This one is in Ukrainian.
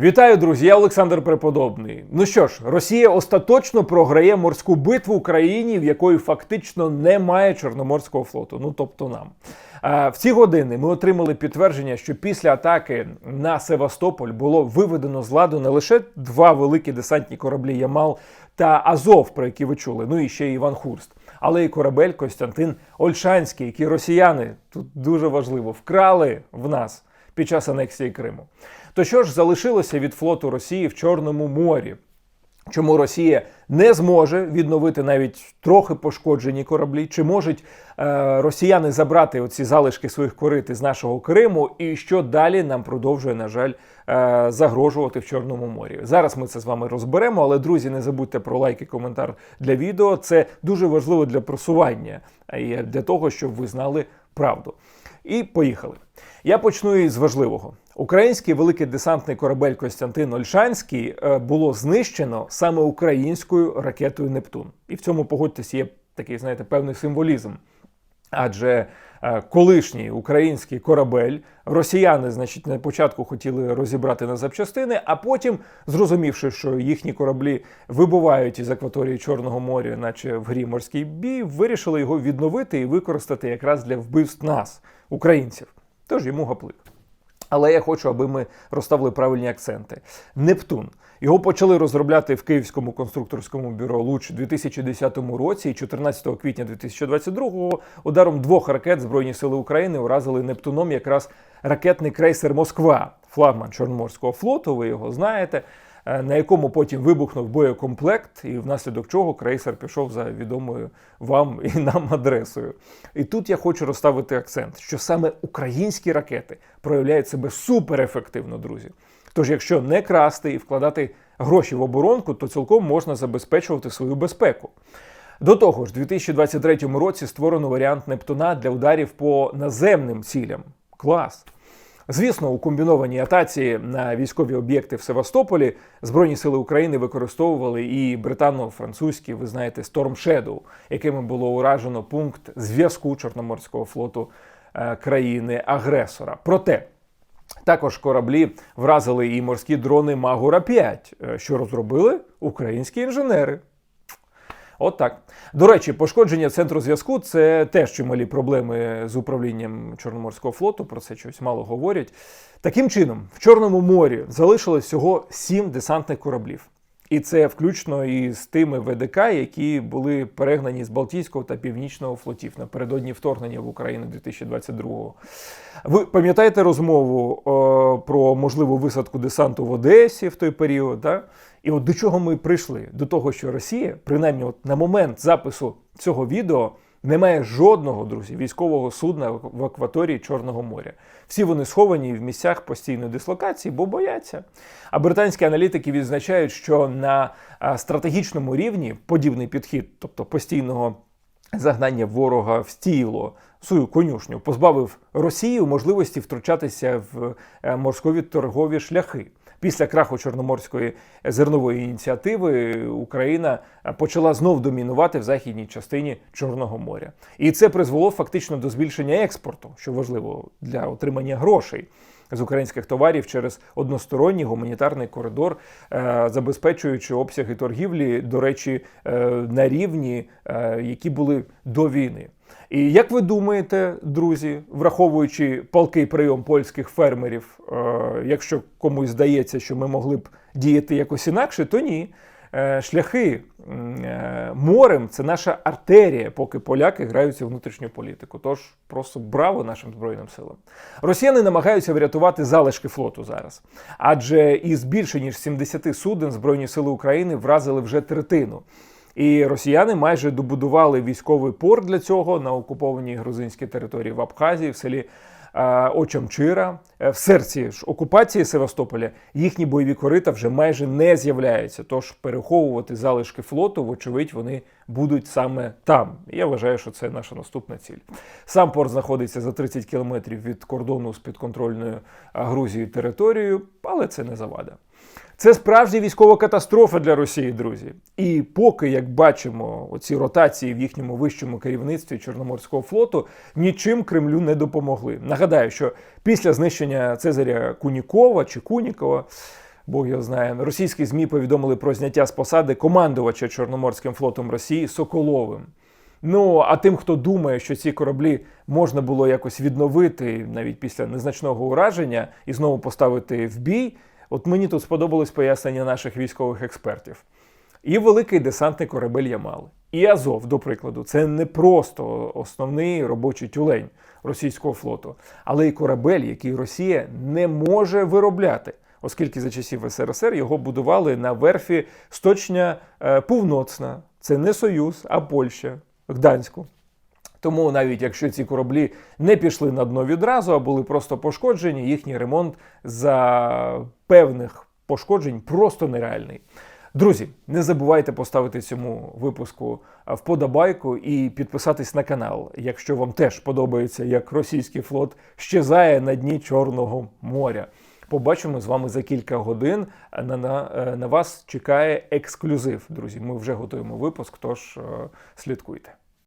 Вітаю, друзі! Я Олександр Преподобний. Ну що ж, Росія остаточно програє морську битву країні, в якої фактично немає Чорноморського флоту. Ну тобто нам. В ці години ми отримали підтвердження, що після атаки на Севастополь було виведено з ладу не лише два великі десантні кораблі Ямал та Азов, про які ви чули, ну і ще Іван Хурст, але і корабель Костянтин Ольшанський, який росіяни тут дуже важливо вкрали в нас під час анексії Криму. То що ж залишилося від флоту Росії в Чорному морі? Чому Росія не зможе відновити навіть трохи пошкоджені кораблі? Чи можуть е, росіяни забрати оці залишки своїх корит із нашого Криму? І що далі нам продовжує, на жаль, е, загрожувати в Чорному морі? Зараз ми це з вами розберемо. Але друзі, не забудьте про лайк і коментар для відео. Це дуже важливо для просування і для того, щоб ви знали правду. І поїхали. Я почну із важливого. Український великий десантний корабель Костянтин Ольшанський е, було знищено саме українською ракетою Нептун. І в цьому погодьтесь є такий, знаєте, певний символізм. Адже е, колишній український корабель росіяни, значить, на початку хотіли розібрати на запчастини, а потім, зрозумівши, що їхні кораблі вибувають із акваторії Чорного моря, наче в грі морський бій, вирішили його відновити і використати якраз для вбивств нас, українців. Тож йому гаплик. Але я хочу, аби ми розставили правильні акценти. Нептун. Його почали розробляти в Київському конструкторському бюро Луч у 2010 році, і 14 квітня 2022-го ударом двох ракет Збройні Сили України уразили Нептуном якраз ракетний крейсер Москва, флагман Чорноморського флоту. Ви його знаєте. Е, на якому потім вибухнув боєкомплект, і внаслідок чого крейсер пішов за відомою вам і нам адресою. І тут я хочу розставити акцент, що саме українські ракети проявляють себе суперефективно, друзі. Тож, якщо не красти і вкладати гроші в оборонку, то цілком можна забезпечувати свою безпеку. До того ж, у 2023 році створено варіант Нептуна для ударів по наземним цілям. Клас! Звісно, у комбінованій атаці на військові об'єкти в Севастополі Збройні сили України використовували і британо-французькі, ви знаєте, Storm Shadow, якими було уражено пункт зв'язку Чорноморського флоту е, країни-агресора. Проте також кораблі вразили і морські дрони Магура 5, е, що розробили українські інженери. От так. До речі, пошкодження центру зв'язку це теж чималі проблеми з управлінням Чорноморського флоту. Про це щось мало говорять. Таким чином, в Чорному морі залишилось всього сім десантних кораблів. І це включно із тими ВДК, які були перегнані з Балтійського та Північного флотів напередодні вторгнення в Україну 2022-го. Ви пам'ятаєте розмову о, про можливу висадку десанту в Одесі в той період? Да? І от до чого ми прийшли? До того, що Росія, принаймні, от на момент запису цього відео, не має жодного, друзі, військового судна в акваторії Чорного моря. Всі вони сховані в місцях постійної дислокації, бо бояться. А британські аналітики відзначають, що на стратегічному рівні подібний підхід, тобто постійного загнання ворога в стіло, свою конюшню, позбавив Росію можливості втручатися в е, морськові торгові шляхи. Після краху Чорноморської зернової ініціативи Україна почала знов домінувати в західній частині Чорного моря, і це призвело фактично до збільшення експорту, що важливо для отримання грошей. З українських товарів через односторонній гуманітарний коридор, е, забезпечуючи обсяги торгівлі, до речі, е, на рівні, е, які були до війни. І як ви думаєте, друзі, враховуючи палкий прийом польських фермерів, е, якщо комусь здається, що ми могли б діяти якось інакше, то ні. Е, шляхи е, морем це наша артерія, поки поляки граються в внутрішню політику. Тож просто браво нашим збройним силам. Росіяни намагаються врятувати залишки флоту зараз, адже із більше ніж 70 суден Збройні сили України вразили вже третину. І росіяни майже добудували військовий порт для цього на окупованій грузинській території в Абхазії, в селі е, Очамчира. Е, в серці ж окупації Севастополя їхні бойові корита вже майже не з'являються. Тож переховувати залишки флоту, вочевидь, вони будуть саме там. Я вважаю, що це наша наступна ціль. Сам порт знаходиться за 30 кілометрів від кордону з підконтрольною е, Грузією територією, але це не завада. Це справжня військова катастрофа для Росії, друзі. І поки, як бачимо, оці ротації в їхньому вищому керівництві Чорноморського флоту нічим Кремлю не допомогли. Нагадаю, що після знищення Цезаря Кунікова чи Кунікова Бог його знає. Російські змі повідомили про зняття з посади командувача Чорноморським флотом Росії Соколовим. Ну а тим, хто думає, що ці кораблі можна було якось відновити навіть після незначного ураження і знову поставити в бій, от мені тут сподобалось пояснення наших військових експертів. І великий десантний корабель Ямал, і Азов, до прикладу, це не просто основний робочий тюлень російського флоту, але й корабель, який Росія не може виробляти, оскільки за часів СРСР його будували на верфі Сточня е, Півноцна. Це не Союз, а Польща, Гданську. Тому навіть якщо ці кораблі не пішли на дно відразу, а були просто пошкоджені, їхній ремонт за певних пошкоджень просто нереальний. Друзі, не забувайте поставити цьому випуску вподобайку і підписатись на канал, якщо вам теж подобається, як російський флот щезає на дні Чорного моря. Побачимо з вами за кілька годин. На, на, е, на вас чекає ексклюзив. Друзі, ми вже готуємо випуск, тож е, слідкуйте.